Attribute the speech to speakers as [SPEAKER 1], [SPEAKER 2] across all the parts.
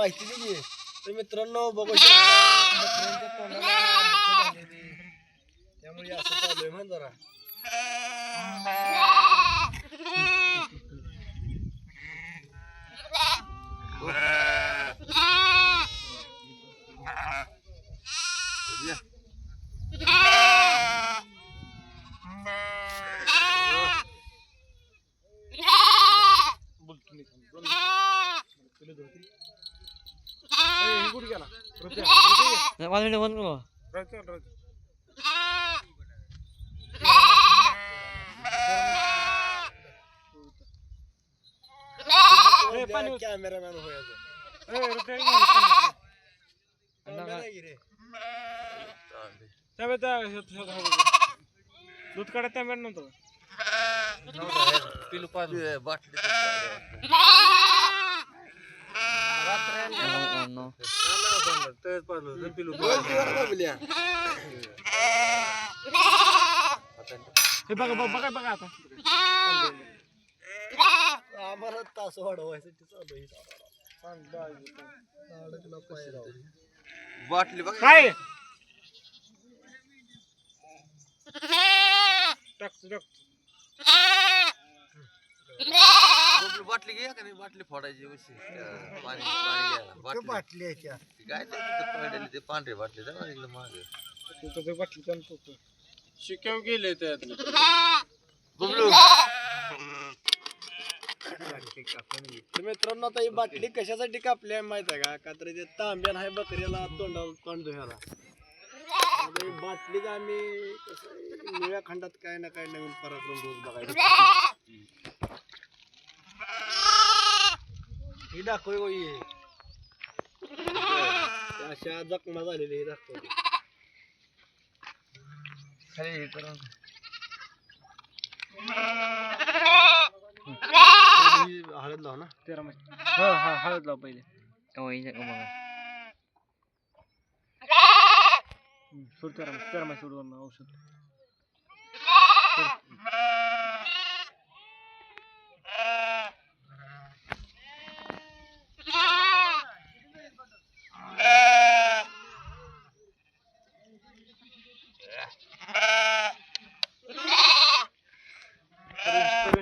[SPEAKER 1] माहिती दिली तर मित्रांनो बघू शकता. त्यामुळे असं चालू आहे म्हण जरा.
[SPEAKER 2] पाच मिनिटं बंद करू.
[SPEAKER 1] कॅमेरामॅन होयाचं
[SPEAKER 3] दूध काढत तांब्या नव्हतं
[SPEAKER 1] पिलू पाजू बाटली
[SPEAKER 2] मित्रांनो
[SPEAKER 3] हे बघा बघा बघा बघा आता.
[SPEAKER 1] आम्हाला तास वाढवायसाठी चालू आहे.
[SPEAKER 4] बाटली बघा.
[SPEAKER 3] काय? टाकतो टाकतो
[SPEAKER 4] बाटली घे का नाही? बाटली फोडायची उशी. पाणी पाणी घ्यायला
[SPEAKER 1] ते
[SPEAKER 4] बाटली
[SPEAKER 1] बाटली आहे त्या
[SPEAKER 4] ती काय ते तिथं पडलेली ते पांढरी बाटली. जाऊ इकडे मागे.
[SPEAKER 3] तिथं ते बाटली शिक्याव गेले त्यात
[SPEAKER 4] बबलू.
[SPEAKER 1] तर मित्रांनो आता ही बाटली कशासाठी कापली आहे माहीत आहे का? का तर ते तांब्यान आहे बकऱ्याला तोंडाला तोंड धुयाला आता ही बाटलीच आम्ही कसं निळ्या खंडात काय ना काय नवीन पराक्रम रोज बघायला ही दाखव हो ही त्या अशा जखमा झालेली ही दाखव.
[SPEAKER 4] खाली हे करून?
[SPEAKER 1] ही हळद लाव ना.
[SPEAKER 3] तेरा महिने. हा हा हळद लाव पहिले.
[SPEAKER 2] हो, बघा
[SPEAKER 3] हम्म, सोड तेरा महिने तेरा महिने सोडून औषध.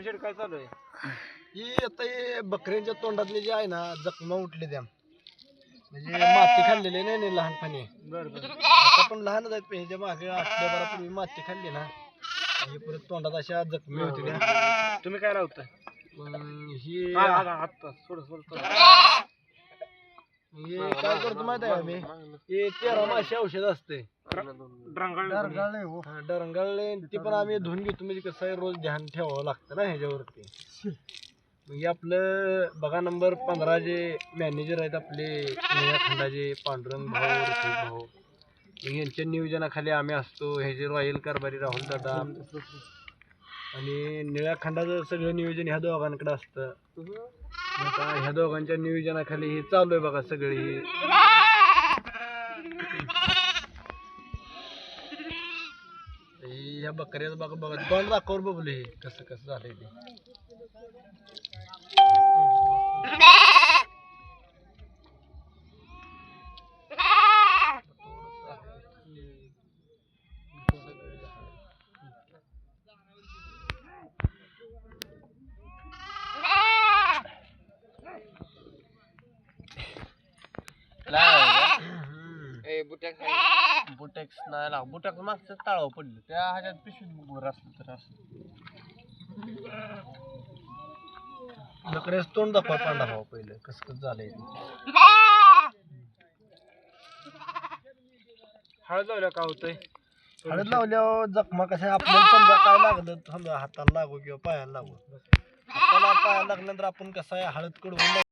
[SPEAKER 3] शेड काय चालू आहे?
[SPEAKER 1] ही आता हे बकऱ्यांच्या तोंडातले जे आहे ना जखमा उठले त्या. म्हणजे माती खाल्लेली नाही ना लहानपणी.
[SPEAKER 3] बरं बरं.
[SPEAKER 1] आता पण लहानच आहेत पण ह्याच्या मागे आठवड्याभरापूर्वी माती खाल्ली ना. हे परत तोंडात अशा जखमी होती त्या.
[SPEAKER 3] तुम्ही काय लावताय?
[SPEAKER 1] मग ही
[SPEAKER 3] सोड सोड सोड.
[SPEAKER 1] हे काय करतो माहीत आहे हे तेरा औषध असते.
[SPEAKER 3] ड्रंगाळ
[SPEAKER 1] हा, डरंगाळले ती पण आम्ही धुवून घेतो. म्हणजे कसं आहे रोज ध्यान ठेवावं लागतं ना ह्याच्यावरती. मग हे आपलं बघा नंबर पंधरा जे मॅनेजर आहेत आपले निळ्या खंडाचे पांडुरंग भाऊ भाऊ. मग यांच्या नियोजनाखाली आम्ही असतो. ह्याचे रॉयल कारभारी राहुल दादा. आणि निळ्या खंडाचं सगळं नियोजन ह्या दोघांकडे असतं. आता ह्या दोघांच्या नियोजनाखाली हे चालू आहे बघा सगळी. ही ह्या बकऱ्याचं बघा बघा. दोन दाखवर बघले हे कसं कसं झालंय ते. बुटेक्स नाही लाव बुटेक्स मागचं ताळाव पडलं. त्या ह्याच्यात पिशवीत बोर असलं तर असं. बकऱ्याच तोंड दाखवा पांडा भाऊ पहिलं. कसं कसं झालंय.
[SPEAKER 3] हळद लावल्या का होतंय?
[SPEAKER 1] हळद लावल्यावर जखमा कशा आपल्याला समजा काय लागलं समजा हाताला लागू किंवा पायाला लागू. हाताला पायाला लागल्यानंतर आपण कसं आहे? हळद कडवून